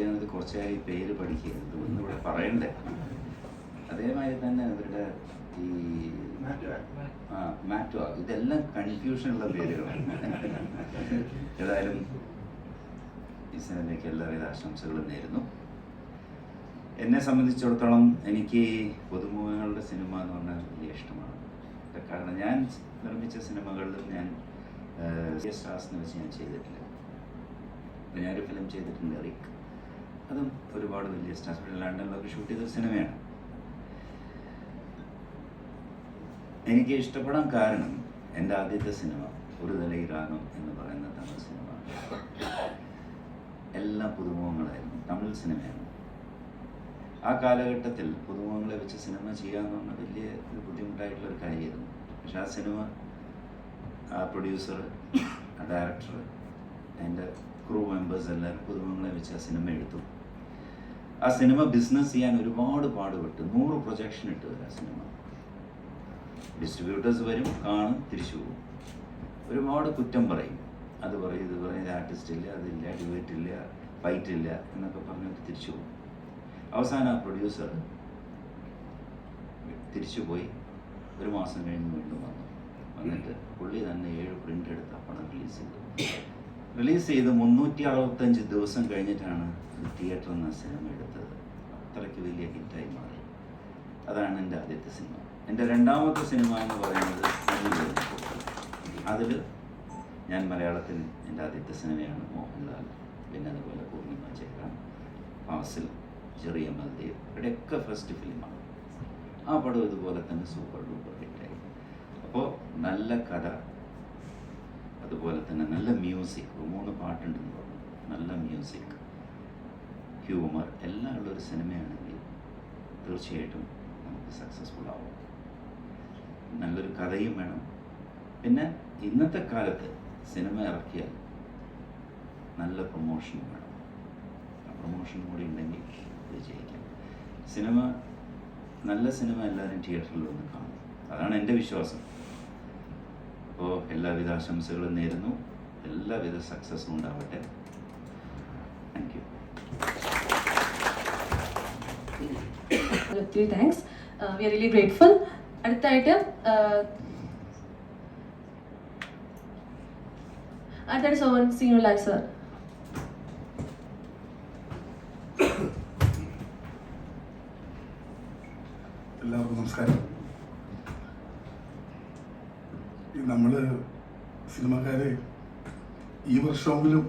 ഞാനത് കുറച്ചായി പേര് പഠിക്കുക ഒന്നും ഇവിടെ പറയണ്ടേ? അതേമാതിരി തന്നെ അവരുടെ ഈ ആ മാറ്റോ ഇതെല്ലാം കൺഫ്യൂഷനുള്ള പേരുകളാണ്. ഏതായാലും ഇസ്ലാമിലേക്ക് എല്ലാവിധ ആശംസകളും നേരുന്നു. എന്നെ സംബന്ധിച്ചിടത്തോളം എനിക്ക് പുതുമുഖങ്ങളുടെ സിനിമ എന്ന് പറഞ്ഞാൽ വലിയ ഇഷ്ടമാണ്. കാരണം ഞാൻ നിർമ്മിച്ച സിനിമകളിലും ഞാൻ സ്റ്റാർസ് എന്ന് വെച്ച് ഞാൻ ചെയ്തിട്ടില്ല. ഞാനൊരു ഫിലിം ചെയ്തിട്ടുണ്ട് റിക്ക് അതും ഒരുപാട് വലിയ സ്റ്റാർസ് ലണ്ടനിലൊക്കെ ഷൂട്ട് ചെയ്ത സിനിമയാണ് എനിക്ക് ഇഷ്ടപ്പെടാൻ കാരണം എന്റെ ആദ്യത്തെ സിനിമ ഒരു തലയിറാനോ എന്ന് പറയുന്ന തമിഴ് സിനിമ എല്ലാ പുതുമുഖങ്ങളായിരുന്നു. തമിഴ് സിനിമയാണ് ആ കാലഘട്ടത്തിൽ പുതുമുഖങ്ങളെ വെച്ച് സിനിമ ചെയ്യാന്ന് പറഞ്ഞാൽ വലിയ ഒരു ബുദ്ധിമുട്ടായിട്ടുള്ള ഒരു കാര്യമായിരുന്നു. പക്ഷെ ആ സിനിമ ആ പ്രൊഡ്യൂസർ ആ ഡയറക്ടർ അതിന്റെ ക്രൂ മെമ്പേഴ്സ് എല്ലാവരും പുതുമുഖങ്ങളെ വെച്ച് ആ സിനിമ എടുത്തു. ആ സിനിമ ബിസിനസ് ചെയ്യാൻ ഒരുപാട് പാടുപെട്ട് നൂറ് പ്രൊജക്ഷൻ ഇട്ട് ആ സിനിമ. ഡിസ്ട്രിബ്യൂട്ടേഴ്സ് വരും കാണും തിരിച്ചു പോകും. ഒരുപാട് കുറ്റം പറയും. അത് പറയും ഇത് പറയും ആർട്ടിസ്റ്റ് ഇല്ല അതില്ല ഡിബേറ്റ് ഇല്ല ഫൈറ്റ് ഇല്ല എന്നൊക്കെ പറഞ്ഞിട്ട് തിരിച്ചു പോകും. അവസാനം ആ പ്രൊഡ്യൂസർ തിരിച്ചു പോയി ഒരു മാസം കഴിഞ്ഞ് വീണ്ടും വന്നു. വന്നിട്ട് പുള്ളി തന്നെ ഏഴ് പ്രിന്റ് എടുത്ത് പടം റിലീസ് ചെയ്തു. റിലീസ് ചെയ്ത് മുന്നൂറ്റി അറുപത്തഞ്ച് ദിവസം കഴിഞ്ഞിട്ടാണ് തിയേറ്ററിൽ നിന്ന് സിനിമ എടുത്തത്. അത്രയ്ക്ക് വലിയ ഹിറ്റായി മാറി. അതാണ് എന്റെ ആദ്യത്തെ സിനിമ. എന്റെ രണ്ടാമത്തെ സിനിമ എന്ന് പറയുന്നത് അതിൽ ഞാൻ മലയാളത്തിൽ എന്റെ ആദ്യത്തെ സിനിമയാണ് മോഹൻലാൽ പിന്നെ അതുപോലെ പൂർണിമ ചേരാൻ ഫാസിൽ ചെറിയ മൽദേവ് ഇവിടെയൊക്കെ ഫസ്റ്റ് ഫിലിമാണ് ആ പടം ഇതുപോലെ തന്നെ സൂപ്പർ ഡൂപ്പർ ഹിറ്റായി അപ്പോൾ നല്ല കഥ. അതുപോലെ തന്നെ നല്ല മ്യൂസിക് മൂന്ന് പാട്ടുണ്ടെന്ന് പറഞ്ഞു. നല്ല മ്യൂസിക് ഹ്യൂമർ എല്ലാം ഉള്ള ഒരു സിനിമയാണെങ്കിൽ തീർച്ചയായിട്ടും നമുക്ക് സക്സസ്ഫുൾ ആവും. നല്ലൊരു കഥയും വേണം. പിന്നെ ഇന്നത്തെ കാലത്ത് സിനിമ ഇറക്കിയാൽ നല്ല പ്രൊമോഷനും വേണം. ആ പ്രൊമോഷൻ കൂടി ഉണ്ടെങ്കിൽ വിജയിക്കാം. സിനിമ നല്ല സിനിമ എല്ലാവരും തിയേറ്ററിൽ വന്ന് കാണും. അതാണ് എന്റെ വിശ്വാസം. അപ്പോൾ എല്ലാവിധ ആശംസകളും നേരുന്നു. എല്ലാവിധ സക്സസ്സും ഉണ്ടാവട്ടെ. താങ്ക് യു ഒത്തിരി thanks we are really grateful അടുത്തായിട്ട് uh, അടുത്തായിട്ട് സോവൻ സീനിയർ ലാൽ സർ എല്ലാവർക്കും നമസ്കാരം. നമ്മൾ സിനിമക്കാരെ ഈ വർഷമെങ്കിലും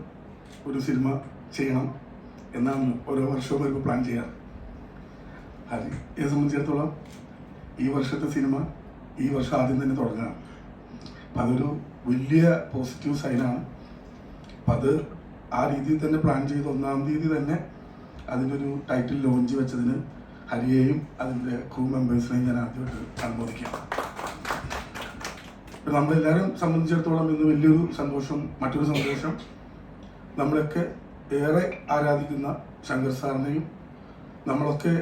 ഒരു സിനിമ ചെയ്യണം എന്നാണ് ഓരോ വർഷവും വരുമ്പോൾ പ്ലാൻ ചെയ്യാറ്. ഹരിയെ സംബന്ധിച്ചിടത്തോളം ഈ വർഷത്തെ സിനിമ ഈ വർഷം ആദ്യം തന്നെ തുടങ്ങണം. അപ്പം അതൊരു വലിയ പോസിറ്റീവ് സൈനാണ്. അപ്പം അത് ആ രീതിയിൽ തന്നെ പ്ലാൻ ചെയ്ത് ഒന്നാം തീയതി തന്നെ അതിന്റെ ഒരു ടൈറ്റിൽ ലോഞ്ച് വെച്ചതിന് ഹരിയെയും അതിന്റെ ക്രൂ മെമ്പേഴ്സിനെയും ഞാൻ ആദ്യമായിട്ട് അനുമോദിക്കാം. ഇപ്പം നമ്മളെല്ലാവരും സംബന്ധിച്ചിടത്തോളം ഇന്ന് വലിയൊരു സന്തോഷം മറ്റൊരു സന്തോഷം നമ്മളൊക്കെ ഏറെ ആരാധിക്കുന്ന ശങ്കർ സാറിനെയും നമ്മളൊക്കെ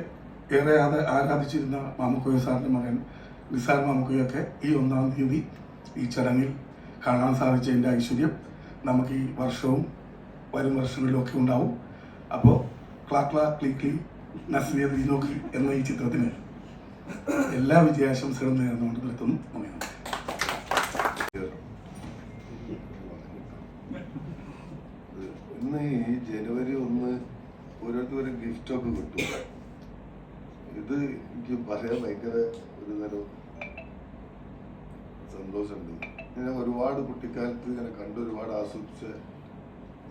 ഏറെ ആരാധിച്ചിരുന്ന മാമുക്കോയ സാറിന്റെ മകൻ നിസാർ മാമുക്കോയൊക്കെ ഈ ഒന്നാം തീയതി ഈ ചടങ്ങിൽ കാണാൻ സാധിച്ചതിന്റെ ഐശ്വര്യം നമുക്ക് ഈ വർഷവും വരും വർഷങ്ങളിലൊക്കെ ഉണ്ടാവും. അപ്പോൾ ക്ലാ ക്ലാ ക്ലീ ക്ലീ നസ്ലിയ ദീനോക്കി എന്ന ഈ ചിത്രത്തിന് എല്ലാ വിജയാശംസകളും നേർന്നുകൊണ്ട് നിർത്തുന്നു. നന്ദി. ഇന്ന് ഈ ജനുവരി ഒന്ന് ഓരോരുത്തരും ഗിഫ്റ്റൊക്കെ കിട്ടും. ഇത് എനിക്ക് പറയാൻ ഭയങ്കര ഒരു തരം സന്തോഷമുണ്ട്. ഞാൻ ഒരുപാട് കുട്ടിക്കാലത്ത് ഇങ്ങനെ കണ്ട് ഒരുപാട് ആസ്വദിച്ച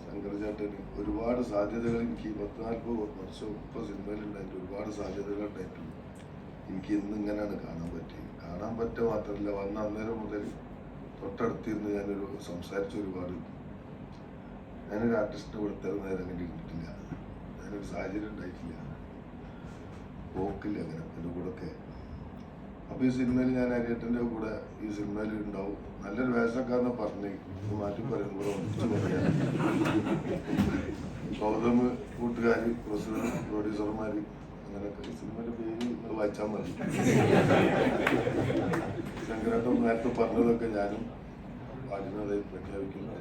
ശങ്കരചേട്ടന് ഒരുപാട് സാധ്യതകൾ എനിക്ക് ഈ പത്ത് നാൽപ്പത് വർഷം ഇപ്പോൾ സിനിമയിലുണ്ടായിട്ട് ഒരുപാട് സാധ്യതകൾ ഉണ്ടായിട്ടുണ്ട്. എനിക്ക് ഇന്ന് ഇങ്ങനെയാണ് കാണാൻ പറ്റിയത്. കാണാൻ പറ്റുക മാത്രമല്ല വന്ന അന്നേരം മുതൽ തൊട്ടടുത്തിരുന്ന് ഞാനൊരു സംസാരിച്ച ഒരുപാട് ഞാനൊരു ആർട്ടിസ്റ്റിനെ കൊടുത്താൽ നേരം അങ്ങനെ ഇരുന്നിട്ടില്ല. ഞാനൊരു സാഹചര്യം ഉണ്ടായിട്ടില്ല. പോക്കില്ല അങ്ങനെ എന്റെ ഒക്കെ അപ്പോൾ ഈ സിനിമയിൽ ഞാൻ അരിയേട്ടന്റെ കൂടെ ഈ സിനിമയിൽ ഉണ്ടാവും. നല്ലൊരു വേഷക്കാരനെ പറഞ്ഞു മാറ്റി പറയുമ്പോൾ ഒന്നിച്ചു പറയാം. ഗൗതം കൂട്ടുകാർ പ്രസിഡന്റ് പ്രൊഡ്യൂസർമാർ അങ്ങനെയൊക്കെ ഈ സിനിമയുടെ പേര് നിങ്ങൾ വായിച്ചാൽ മതി ശങ്കരേട്ടൻ നേരത്തെ പറഞ്ഞതൊക്കെ ഞാനും പാടുന്നതായി പ്രഖ്യാപിക്കുന്നു